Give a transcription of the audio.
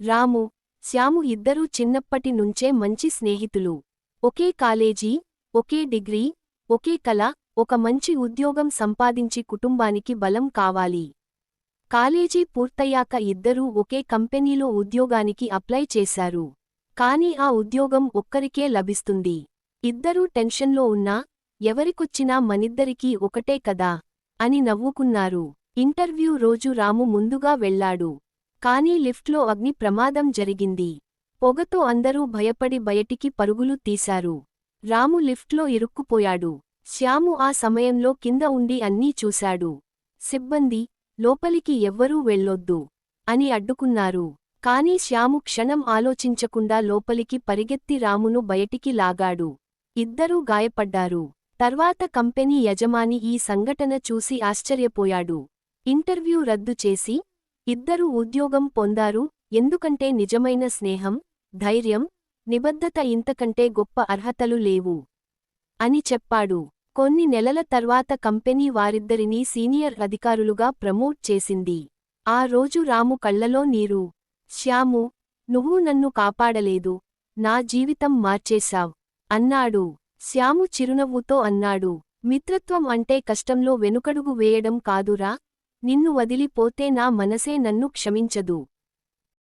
రాము శ్యాము ఇద్దరూ చిన్నప్పటి నుంచే మంచి స్నేహితులు. ఒకే కాలేజీ ఒకే డిగ్రీ ఒకే కల ఒక మంచి ఉద్యోగం సంపాదించి కుటుంబానికి బలం కావాలి. కాలేజీ పూర్తయ్యాక ఇద్దరూ ఒకే కంపెనీలో ఉద్యోగానికి అప్లై చేశారు. కాని ఆ ఉద్యోగం ఒక్కరికే లభిస్తుంది. ఇద్దరూ టెన్షన్లో ఉన్నా ఎవరికొచ్చినా మనిద్దరికీ ఒకటే కదా అని నవ్వుకున్నారు. ఇంటర్వ్యూ రోజు రాము ముందుగా వెళ్ళాడు కానీ లిఫ్ట్లో అగ్ని ప్రమాదం జరిగింది. పొగతో అందరూ భయపడి బయటికి పరుగులు తీశారు. రాము లిఫ్ట్లో ఇరుక్కుపోయాడు. శ్యాము ఆ సమయంలో కింద ఉండి అన్నీ చూశాడు. సిబ్బంది లోపలికి ఎవ్వరూ వెళ్ళొద్దు అని అడ్డుకున్నారు. కాని శ్యాము క్షణం ఆలోచించకుండా లోపలికి పరిగెత్తి రామును బయటికి లాగాడు. ఇద్దరూ గాయపడ్డారు. తర్వాత కంపెనీ యజమాని ఈ సంఘటన చూసి ఆశ్చర్యపోయాడు. ఇంటర్వ్యూ రద్దు చేసి ఇద్దరూ ఉద్యోగం పొందారు ఎందుకంటే నిజమైన స్నేహం ధైర్యం నిబద్ధత ఇంతకంటే గొప్ప అర్హతలు లేవు. అని చెప్పాడు. కొన్ని నెలల తర్వాత కంపెనీ వారిద్దరినీ సీనియర్ అధికారులుగా ప్రమోట్ చేసింది. ఆ రోజు రాము కళ్ళలో నీరు. శ్యాము నువ్వు నన్ను కాపాడలేదు. నా జీవితం మార్చేశావ్. అన్నాడు. శ్యాము చిరునవ్వుతో అన్నాడు. మిత్రత్వం అంటే కష్టంలో వెనుకడుగు వేయడం కాదురా. నిన్ను వదిలిపోతే నా మనసే నన్ను క్షమించదు.